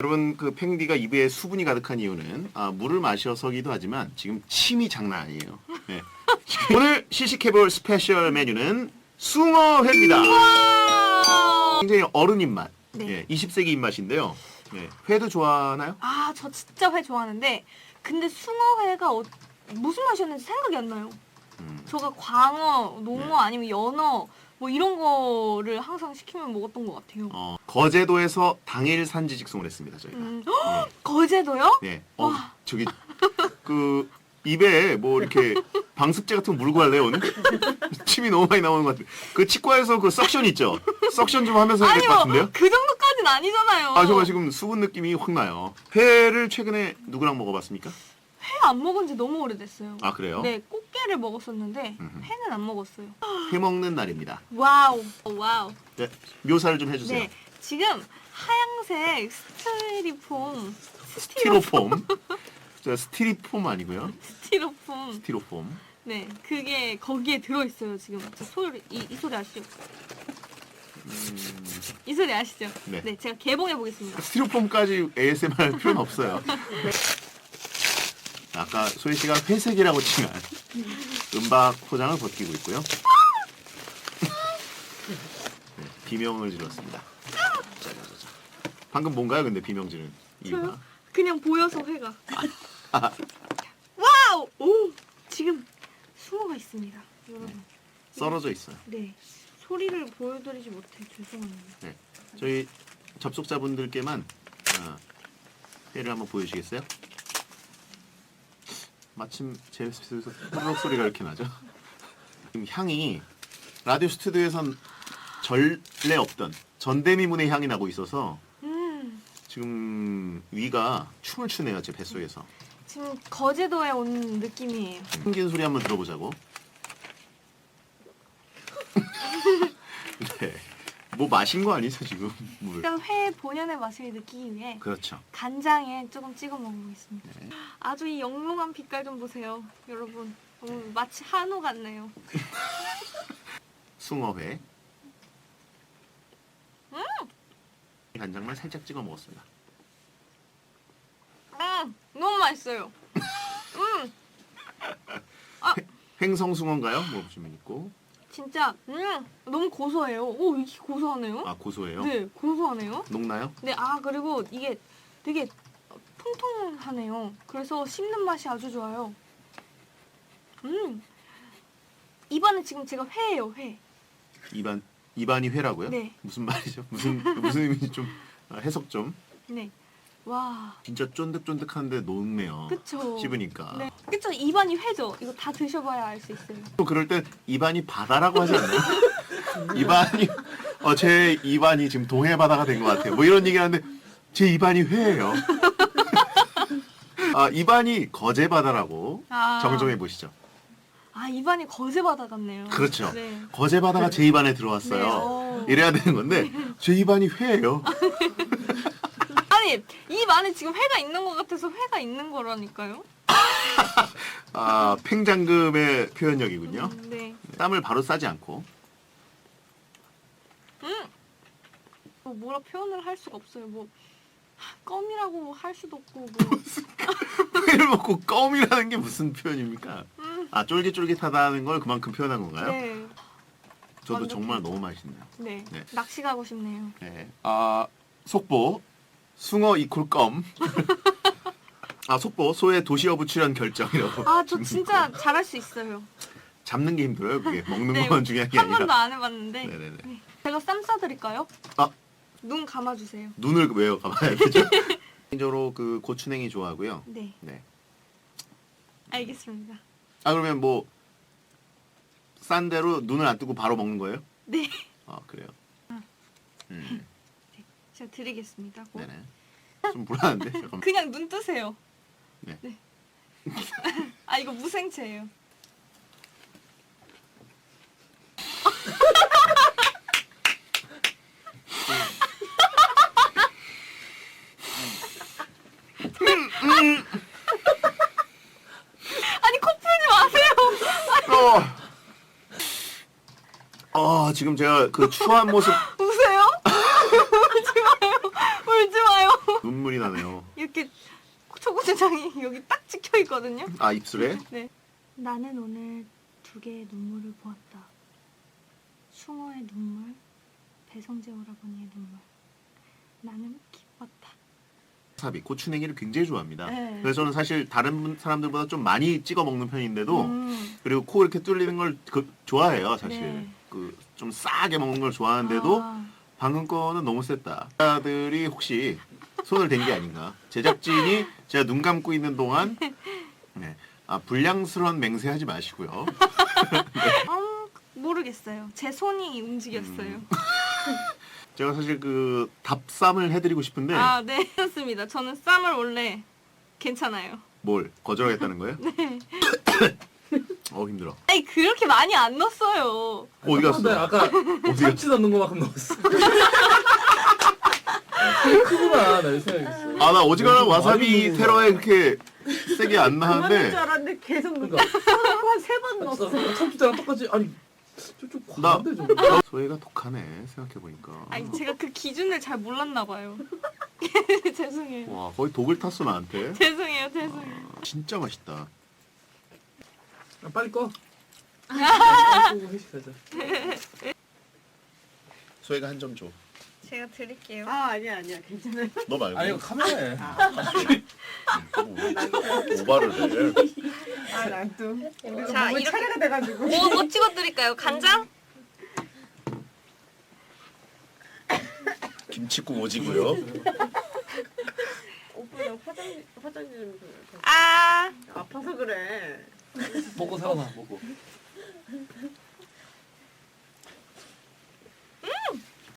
여러분 그 팽디가 입에 수분이 가득한 이유는 아, 물을 마셔서기도 하지만 지금 침이 장난 아니에요. 네. 오늘 시식해볼 스페셜 메뉴는 숭어회입니다. 굉장히 어른 입맛, 네. 예, 20세기 입맛인데요. 네, 회도 좋아하나요? 아, 저 진짜 회 좋아하는데 근데 숭어회가 어- 무슨 맛이었는지 생각이 안 나요. 음. 저가 광어, 농어 네. 아니면 연어 뭐 이런 거를 항상 시키면 먹었던 것 같아요. 어, 거제도에서 당일 산지 직송을 했습니다 저희가. 음, 헉, 거제도요? 예. 어, 와. 저기 그 입에 뭐 이렇게 방습제 같은 거 물고 할래요 오늘? 침이 너무 많이 나오는 것 같아요. 그 치과에서 그 석션 있죠? 석션 좀 하면서 해야 아니 될것 같은데요? 뭐그 정도까지는 아니잖아요. 아 정말 지금 수분 느낌이 확 나요. 회를 최근에 누구랑 먹어봤습니까? 회 안 먹은 지 너무 오래됐어요. 아 그래요? 네, 꽃게를 먹었었는데 음흠. 회는 안 먹었어요. 회 먹는 날입니다. 와우, 와우. 네, 묘사를 좀 해주세요. 네, 지금 하얀색 스티로폼, 스티로폼. 저 스티리폼 아니고요. 스티로폼. 스티로폼. 네, 그게 거기에 들어 있어요 지금. 저 소리 이, 이 소리 아시죠? 이 소리 아시죠? 음. 네. 제가 개봉해 보겠습니다. 스티로폼까지 ASMR 할 필요는 없어요. 아까 소희 씨가 회색이라고 치면 은박 포장을 벗기고 있고요. 네, 비명을 질렀습니다. 짜자자 자. 방금 뭔가요? 근데 비명 지른 이유가? 그냥 보여서 회가. 와우! 오! 지금 숭어가 있습니다. 여러분. 썰어져 있어요. 네. 소리를 보여드리지 못해 죄송합니다. 네. 저희 접속자분들께만 아, 회를 한번 보여주시겠어요? 마침 제 입에서 후루룩 소리가 이렇게 나죠. 지금 향이 라디오 스튜디오에선 전례 없던 전대미문의 향이 나고 있어서 음, 지금 위가 춤을 추네요 제 뱃속에서. 지금 거제도에 온 느낌이에요. 숨긴 소리 한번 들어보자고. 네. 뭐 마신 거 아니죠 지금 물? 일단 회 본연의 맛을 느끼기 위해 그렇죠. 간장에 조금 찍어 먹어보겠습니다. 네. 아주 이 영롱한 빛깔 좀 보세요, 여러분. 너무 마치 한우 같네요. 숭어회. 간장만 살짝 찍어 먹었습니다. 음, 너무 맛있어요. 음, 횡성숭어인가요? 뭐 보시면 있고. 진짜 음, 너무 고소해요. 오, 이게 고소하네요. 아 고소해요. 네, 고소하네요. 녹나요? 네, 아 그리고 이게 되게 통통하네요. 그래서 씹는 맛이 아주 좋아요. 음, 입안에 지금 제가 회예요, 회. 입안 입안이 회라고요? 네. 무슨 말이죠? 무슨 무슨 의미인지 좀 아, 해석 좀. 네, 와, 진짜 쫀득쫀득한데 녹네요. 그쵸. 씹으니까. 네, 그쵸. 입안이 회죠. 이거 다 드셔봐야 알 수 있어요. 또 그럴 땐 입안이 바다라고 하지 않나요? 입안이 어 제 입안이 지금 동해 바다가 된 것 같아요. 뭐 이런 얘기 하는데 제 입안이 회예요. 아 입안이 거제 바다라고 아. 정정해 보시죠. 아, 입안이 거제 바다 같네요. 그렇죠. 네. 거제 바다가 제 입안에 들어왔어요. 네, 어. 이래야 되는 건데 제 입안이 회예요. 아니, 입 안에 지금 회가 있는 것 같아서 회가 있는 거라니까요. 아 팽장금의 표현력이군요. 음, 네. 땀을 바로 싸지 않고 뭐 뭐라 표현을 할 수가 없어요. 뭐 껌이라고 할 수도 없고 뭐 회를 먹고 껌이라는 게 무슨 표현입니까? 음, 아 쫄깃쫄깃하다는 걸 그만큼 표현한 건가요? 네. 저도 완벽해요. 정말 너무 맛있네요. 네. 네. 낚시 가고 싶네요. 네. 아 속보 숭어 이콜 껌. 아 속보 소의 도시어부 출연 결정이라고. 아, 저 진짜 잘할 수 있어요. 잡는 게 힘들어요. 그게 먹는 네, 건 중요한 게 한 번도 아니라. 안 해봤는데. 네네네. 네. 제가 쌈 싸드릴까요? 아 눈 감아주세요. 눈을 왜요 감아야 되죠? 개인적으로 그 고추냉이 좋아하고요. 네. 네. 알겠습니다. 아 그러면 뭐 싼 대로 눈을 안 뜨고 바로 먹는 거예요? 네. 아 그래요. 음, 제가 드리겠습니다. 곧. 네네. 좀 불안한데 잠깐. 그냥 눈 뜨세요. 네. 아 이거 무생채예요. 아니 코 풀지 마세요. 어. 어 지금 제가 그 추한 모습 우세요? 울지 마요. 울지 마요. 눈 눈물이 나네요. 이렇게 초고추장이 여기 딱 찍혀 있거든요. 아 입술에? 네. 나는 오늘 두 개의 눈물을 보았다. 숭어의 눈물, 배성재 오라버니의 눈물. 나는 기뻤다. 와사비 고추냉이를 굉장히 좋아합니다. 네. 그래서 저는 사실 다른 분- 사람들보다 좀 많이 찍어 먹는 편인데도 음. 그리고 코 이렇게 뚫리는 걸 그- 좋아해요 사실. 네. 그 좀 싸게 먹는 걸 좋아하는데도 아, 방금 거는 너무 셌다. 아들이 혹시 손을 댄 게 아닌가? 제작진이 제가 눈 감고 있는 동안 네. 아 불량스러운 맹세하지 마시고요. 아, 모르겠어요. 제 손이 움직였어요. 음. 제가 사실 그 답쌈을 해드리고 싶은데 아, 네. 그렇습니다. 저는 쌈을 원래 괜찮아요. 뭘 거절하겠다는 거예요? 네. 어 힘들어. 아니, 그렇게 많이 안 넣었어요. 어디 갔어? 나 아까 어디 참치 넣는 것만큼 넣었어. 크구나 나 이렇게 생각했어. 아 나 어지간한 너무 와사비 테러에 그렇게 세게 안 그만할 나는데 줄 알았는데 계속 그러니까 한세 번 넣었어. 나 참치랑 똑같이 아니 저좀 나 과한데 좀. 소희가 독하네 생각해 보니까. 아니, 제가 그 기준을 잘 몰랐나 봐요. 죄송해요. 와 거의 독을 탔어 나한테. 죄송해요, 죄송해요. 진짜 맛있다. 아, 빨리 꺼. 빨리 끄고 회식하자. 소희가 한 점 줘. 제가 드릴게요. 아 아니야 아니야 괜찮아요. 너 말고. 아니 이거 카메라에. 오바를 해. 아 나도. 우리가 자, 이렇게- 차례가 돼가지고. 뭐, 뭐 찍어드릴까요? 간장? 김치국 오지고요. 오빠 나 화장 화장지 좀 줘. 아, 아파서 그래. 먹고 살아나 먹고.